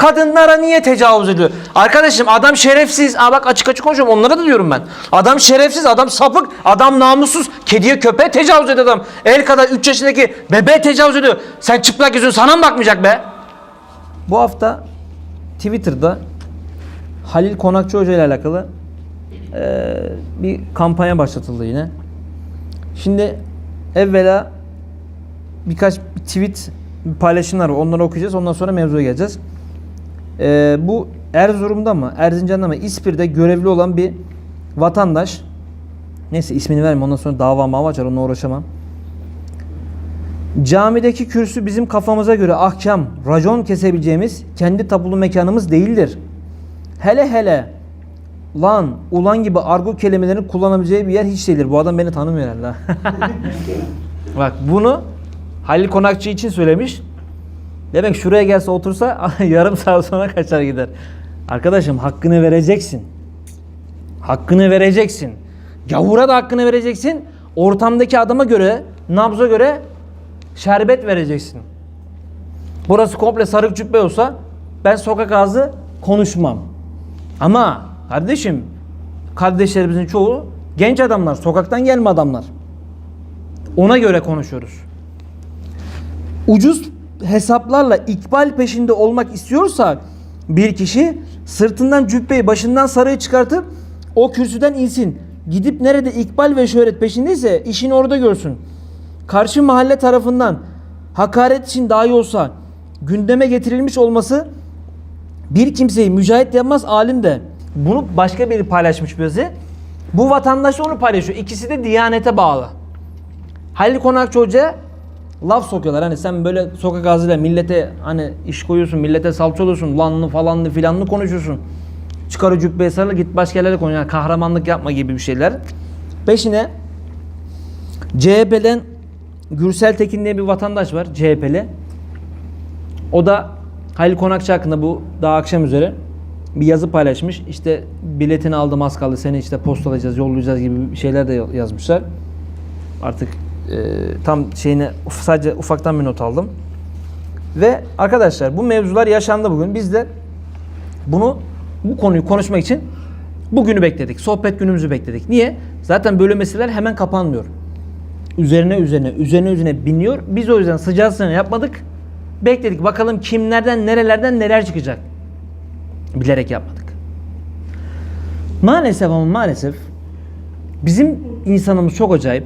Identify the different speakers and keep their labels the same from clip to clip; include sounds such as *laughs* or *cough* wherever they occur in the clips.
Speaker 1: kadınlara niye tecavüz ediyor? Arkadaşım adam şerefsiz. Aa bak açık açık konuşuyorum. Onlara da diyorum ben. Adam şerefsiz, adam sapık, adam namussuz. Kediye köpeğe tecavüz ediyor adam. El kadar 3 yaşındaki bebeğe tecavüz ediyor. Sen çıplak yüzün sana mı bakmayacak be? Bu hafta Twitter'da Halil Konakçı Hoca ile alakalı eee, bir kampanya başlatıldı yine. Şimdi evvela birkaç bir tweet paylaşımlar var. Onları okuyacağız. Ondan sonra mevzuya geleceğiz. Ee, bu Erzurum'da mı, Erzincan'da mı, İspir'de görevli olan bir vatandaş neyse ismini vermeyeyim ondan sonra dava mava açar onunla uğraşamam. Camideki kürsü bizim kafamıza göre ahkam, racon kesebileceğimiz kendi tapulu mekanımız değildir. Hele hele lan, ulan gibi argo kelimelerini kullanabileceği bir yer hiç değildir. Bu adam beni tanımıyor herhalde. *laughs* Bak bunu Halil Konakçı için söylemiş. Demek şuraya gelse otursa *laughs* yarım saat sonra kaçar gider. Arkadaşım hakkını vereceksin. Hakkını vereceksin. Gavura da hakkını vereceksin. Ortamdaki adama göre, nabza göre şerbet vereceksin. Burası komple sarık cübbe olsa ben sokak ağzı konuşmam. Ama kardeşim kardeşlerimizin çoğu genç adamlar, sokaktan gelme adamlar. Ona göre konuşuyoruz. Ucuz hesaplarla ikbal peşinde olmak istiyorsa bir kişi sırtından cübbeyi başından sarığı çıkartıp o kürsüden insin. Gidip nerede ikbal ve şöhret peşindeyse işini orada görsün. Karşı mahalle tarafından hakaret için dahi olsa gündeme getirilmiş olması bir kimseyi mücahit yapmaz alim de. Bunu başka biri paylaşmış bize. Bu vatandaş da onu paylaşıyor. İkisi de diyanete bağlı. Halil Konakçı Hoca laf sokuyorlar. Hani sen böyle sokak ağzıyla millete hani iş koyuyorsun, millete salça oluyorsun, lanlı falanlı filanlı konuşuyorsun. Çıkar o cübbeye sarıl git başka yerlere konuş. Yani kahramanlık yapma gibi bir şeyler. Peşine CHP'den Gürsel Tekin diye bir vatandaş var CHP'li. O da Halil Konakçı hakkında bu daha akşam üzere bir yazı paylaşmış. İşte biletini aldım az kaldı seni işte postalayacağız, yollayacağız gibi şeyler de yazmışlar. Artık e, tam şeyine sadece ufaktan bir not aldım. Ve arkadaşlar bu mevzular yaşandı bugün. Biz de bunu bu konuyu konuşmak için bugünü bekledik. Sohbet günümüzü bekledik. Niye? Zaten böyle meseleler hemen kapanmıyor. Üzerine üzerine üzerine üzerine biniyor. Biz o yüzden sıcağı sıcağına yapmadık. Bekledik. Bakalım kimlerden nerelerden neler çıkacak. Bilerek yapmadık. Maalesef ama maalesef bizim insanımız çok acayip.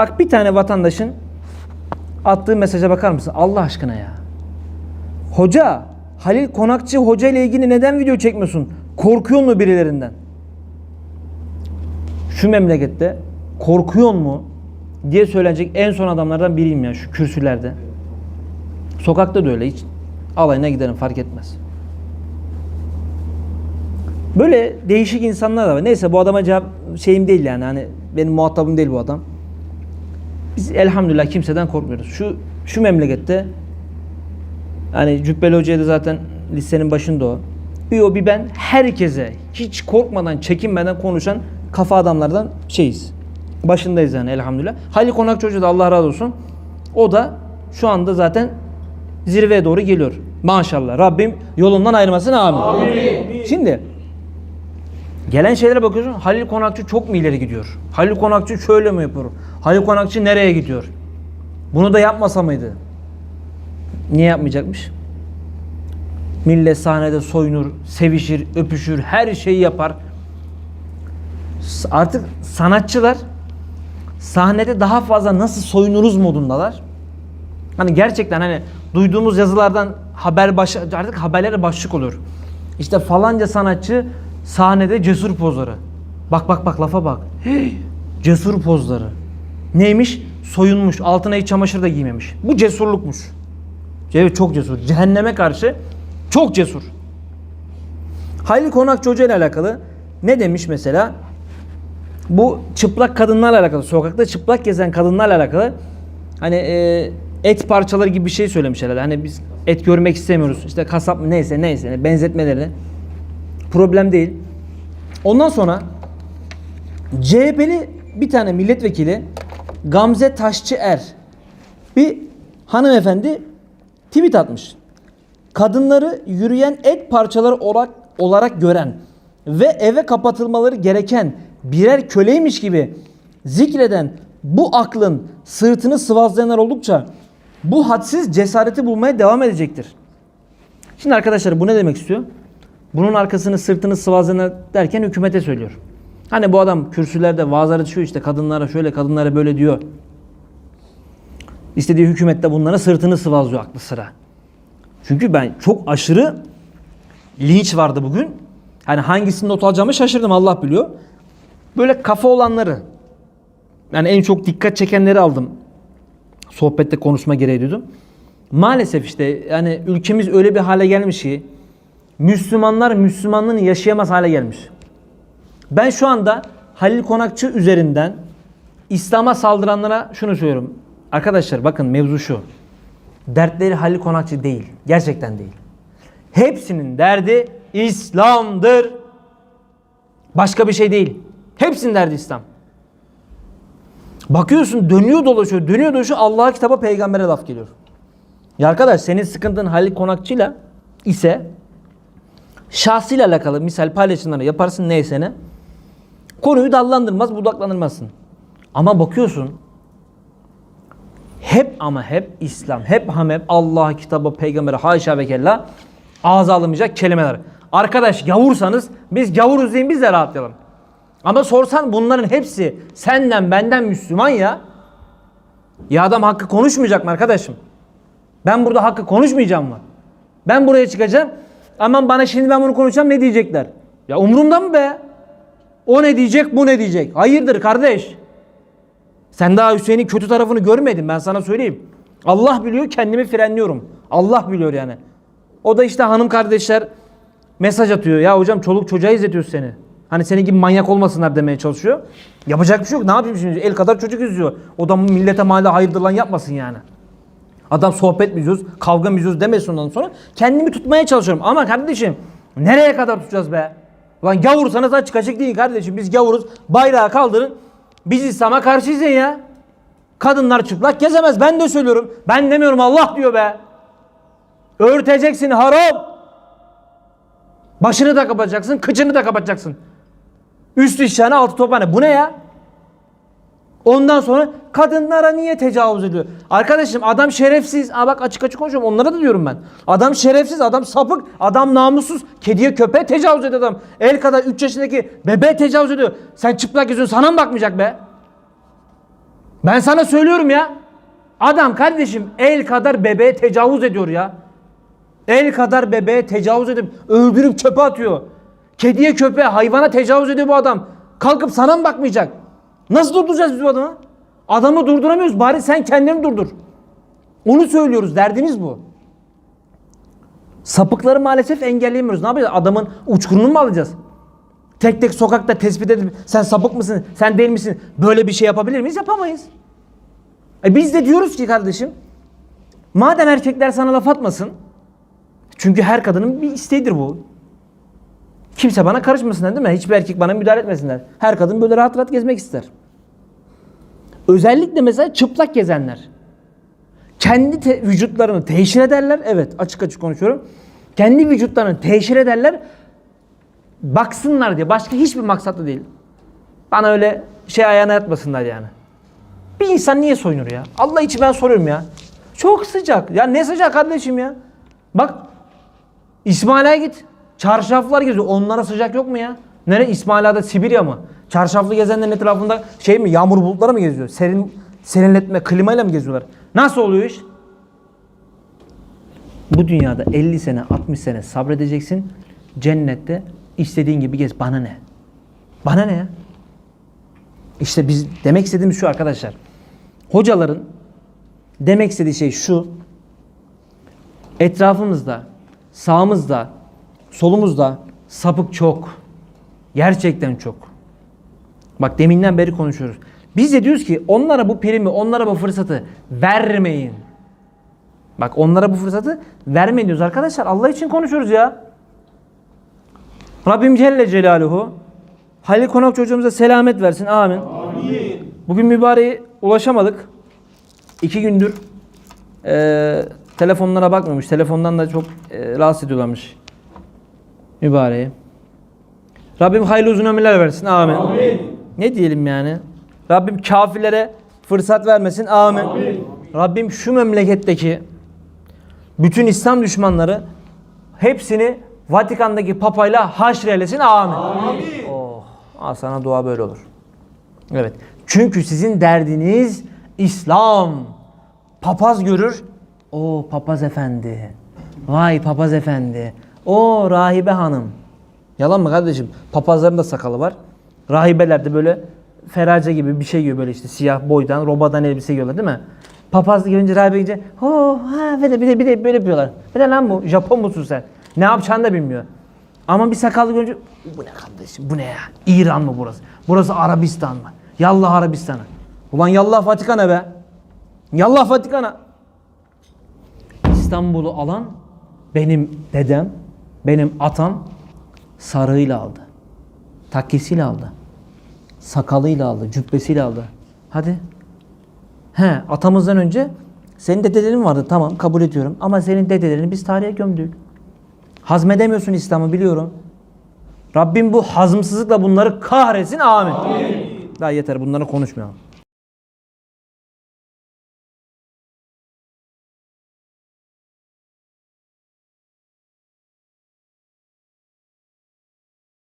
Speaker 1: Bak bir tane vatandaşın attığı mesaja bakar mısın? Allah aşkına ya. Hoca, Halil Konakçı hoca ile ilgili neden video çekmiyorsun? Korkuyor mu birilerinden? Şu memlekette korkuyor mu diye söylenecek en son adamlardan biriyim ya şu kürsülerde. Sokakta da öyle hiç alayına giderim fark etmez. Böyle değişik insanlar da var. Neyse bu adama cevap şeyim değil yani hani benim muhatabım değil bu adam. Biz elhamdülillah kimseden korkmuyoruz. Şu şu memlekette hani Cübbeli Hoca'ya da zaten listenin başında o. Bir o bir ben herkese hiç korkmadan, çekinmeden konuşan kafa adamlardan şeyiz. Başındayız yani elhamdülillah. Halil Konakçı Hoca da Allah razı olsun. O da şu anda zaten zirveye doğru geliyor. Maşallah. Rabbim yolundan ayırmasın amin. Şimdi Gelen şeylere bakıyorsun. Halil Konakçı çok mu ileri gidiyor? Halil Konakçı şöyle mi yapıyor? Halil Konakçı nereye gidiyor? Bunu da yapmasa mıydı? Niye yapmayacakmış? Millet sahnede soyunur, sevişir, öpüşür, her şeyi yapar. Artık sanatçılar sahnede daha fazla nasıl soyunuruz modundalar. Hani gerçekten hani duyduğumuz yazılardan haber baş artık haberlere başlık olur. İşte falanca sanatçı sahnede cesur pozları. Bak bak bak lafa bak. Hey, cesur pozları. Neymiş? Soyunmuş. Altına hiç çamaşır da giymemiş. Bu cesurlukmuş. Evet çok cesur. Cehenneme karşı çok cesur. Halil Konakçı Hoca ile alakalı ne demiş mesela? Bu çıplak kadınlarla alakalı, sokakta çıplak gezen kadınlarla alakalı hani e, et parçaları gibi bir şey söylemiş herhalde. Hani biz et görmek istemiyoruz. İşte kasap neyse neyse benzetmeleri. Problem değil. Ondan sonra CHP'li bir tane milletvekili Gamze Taşçı Er bir hanımefendi tweet atmış. Kadınları yürüyen et parçaları olarak, olarak gören ve eve kapatılmaları gereken birer köleymiş gibi zikreden bu aklın sırtını sıvazlayanlar oldukça bu hadsiz cesareti bulmaya devam edecektir. Şimdi arkadaşlar bu ne demek istiyor? Bunun arkasını sırtını sıvazlayanlar derken hükümete söylüyor. Hani bu adam kürsülerde vaazları düşüyor işte kadınlara şöyle kadınlara böyle diyor. İstediği hükümette bunlara sırtını sıvazlıyor aklı sıra. Çünkü ben çok aşırı linç vardı bugün. Hani hangisini not alacağımı şaşırdım Allah biliyor. Böyle kafa olanları yani en çok dikkat çekenleri aldım. Sohbette konuşma gereği duydum. Maalesef işte yani ülkemiz öyle bir hale gelmiş ki Müslümanlar Müslümanlığını yaşayamaz hale gelmiş. Ben şu anda Halil Konakçı üzerinden İslam'a saldıranlara şunu söylüyorum. Arkadaşlar bakın mevzu şu. Dertleri Halil Konakçı değil. Gerçekten değil. Hepsinin derdi İslam'dır. Başka bir şey değil. Hepsinin derdi İslam. Bakıyorsun dönüyor dolaşıyor, dönüyor dolaşıyor Allah'a kitaba peygambere laf geliyor. Ya arkadaş senin sıkıntın Halil Konakçı'yla ise şahsıyla alakalı misal paylaşımları yaparsın neyse ne. Konuyu dallandırmaz, budaklandırmazsın. Ama bakıyorsun hep ama hep İslam, hep ham hep Allah kitabı, peygambere haşa ve kella ağza alınmayacak kelimeler. Arkadaş gavursanız biz gavuruz deyin biz de rahatlayalım. Ama sorsan bunların hepsi senden benden Müslüman ya. Ya adam hakkı konuşmayacak mı arkadaşım? Ben burada hakkı konuşmayacağım mı? Ben buraya çıkacağım. Aman bana şimdi ben bunu konuşacağım ne diyecekler? Ya umurumda mı be? O ne diyecek bu ne diyecek? Hayırdır kardeş? Sen daha Hüseyin'in kötü tarafını görmedin ben sana söyleyeyim. Allah biliyor kendimi frenliyorum. Allah biliyor yani. O da işte hanım kardeşler mesaj atıyor. Ya hocam çoluk çocuğa izletiyor seni. Hani senin gibi manyak olmasınlar demeye çalışıyor. Yapacak bir şey yok. Ne yapayım şimdi? El kadar çocuk izliyor. O da millete mahalle hayırdır lan yapmasın yani. Adam sohbet mi izliyoruz, kavga mı izliyoruz demesin ondan sonra. Kendimi tutmaya çalışıyorum. Ama kardeşim nereye kadar tutacağız be? Lan gavursanız açık açık değil kardeşim. Biz gavuruz. Bayrağı kaldırın. Biz İslam'a karşıyız ya. Kadınlar çıplak gezemez. Ben de söylüyorum. Ben demiyorum Allah diyor be. Örteceksin haram. Başını da kapatacaksın, kıçını da kapatacaksın. Üst işlerine altı tophane. Bu ne ya? Ondan sonra kadınlara niye tecavüz ediyor? Arkadaşım adam şerefsiz. Aa bak açık açık konuşuyorum. Onlara da diyorum ben. Adam şerefsiz, adam sapık, adam namussuz. Kediye köpeğe tecavüz ediyor adam. El kadar 3 yaşındaki bebeğe tecavüz ediyor. Sen çıplak geziyorsun sana mı bakmayacak be? Ben sana söylüyorum ya. Adam kardeşim el kadar bebeğe tecavüz ediyor ya. El kadar bebeğe tecavüz edip öldürüp çöpe atıyor. Kediye köpeğe hayvana tecavüz ediyor bu adam. Kalkıp sana mı bakmayacak? Nasıl durduracağız biz bu adamı? Adamı durduramıyoruz. Bari sen kendini durdur. Onu söylüyoruz. Derdimiz bu. Sapıkları maalesef engelleyemiyoruz. Ne yapacağız? Adamın uçkurunu mu alacağız? Tek tek sokakta tespit edip sen sapık mısın, sen değil misin? Böyle bir şey yapabilir miyiz? Yapamayız. E biz de diyoruz ki kardeşim, madem erkekler sana laf atmasın, çünkü her kadının bir isteğidir bu. Kimse bana karışmasın değil mi? Hiçbir erkek bana müdahale etmesinler. Her kadın böyle rahat rahat gezmek ister. Özellikle mesela çıplak gezenler. Kendi te- vücutlarını teşhir ederler. Evet açık açık konuşuyorum. Kendi vücutlarını teşhir ederler. Baksınlar diye. Başka hiçbir maksatlı değil. Bana öyle şey ayağına yatmasınlar yani. Bir insan niye soyunur ya? Allah için ben soruyorum ya. Çok sıcak. Ya ne sıcak kardeşim ya? Bak İsmaila'ya git. Çarşaflar geziyor. Onlara sıcak yok mu ya? Nere? İsmaila'da Sibirya mı? Çarşaflı gezenlerin etrafında şey mi? Yağmur bulutları mı geziyor? Serin, serinletme, klimayla mı geziyorlar? Nasıl oluyor iş? Bu dünyada 50 sene, 60 sene sabredeceksin. Cennette istediğin gibi gez. Bana ne? Bana ne ya? İşte biz demek istediğimiz şu arkadaşlar. Hocaların demek istediği şey şu. Etrafımızda, sağımızda, solumuzda sapık çok. Gerçekten çok. Bak deminden beri konuşuyoruz. Biz de diyoruz ki onlara bu primi, onlara bu fırsatı vermeyin. Bak onlara bu fırsatı vermeyin diyoruz arkadaşlar. Allah için konuşuyoruz ya. Rabbim Celle Celaluhu Halil Konakçı hocamıza selamet versin. Amin. Bugün mübareğe ulaşamadık. İki gündür eee, telefonlara bakmamış. Telefondan da çok eee, rahatsız ediyorlarmış. Mübareği. Rabbim hayırlı uzun ömürler versin. Amin. Ne diyelim yani? Rabbim kafirlere fırsat vermesin. Amin. Rabbim şu memleketteki bütün İslam düşmanları hepsini Vatikan'daki papayla haşrelesin. Amin. Oh, al sana dua böyle olur. Evet. Çünkü sizin derdiniz İslam. Papaz görür. O papaz efendi. Vay papaz efendi. O rahibe hanım. Yalan mı kardeşim? Papazların da sakalı var. Rahibeler de böyle ferace gibi bir şey giyiyor böyle işte siyah boydan, robadan elbise giyiyorlar değil mi? Papaz gelince rahibe gelince ho ha bir de bir de bir de böyle yapıyorlar. Bir lan bu Japon musun sen? Ne yapacağını da bilmiyor. Ama bir sakallı görünce bu ne kardeşim bu ne ya? İran mı burası? Burası Arabistan mı? Yallah Arabistan'a. Ulan yallah Vatikan'a be. Yallah Vatikan'a. İstanbul'u alan benim dedem, benim atam sarığıyla aldı. Takkesiyle aldı. Sakalıyla aldı, cübbesiyle aldı. Hadi. He, atamızdan önce senin dedelerin vardı tamam kabul ediyorum ama senin dedelerini biz tarihe gömdük. Hazmedemiyorsun İslam'ı biliyorum. Rabbim bu hazımsızlıkla bunları kahretsin amin. Daha yeter bunları konuşmayalım.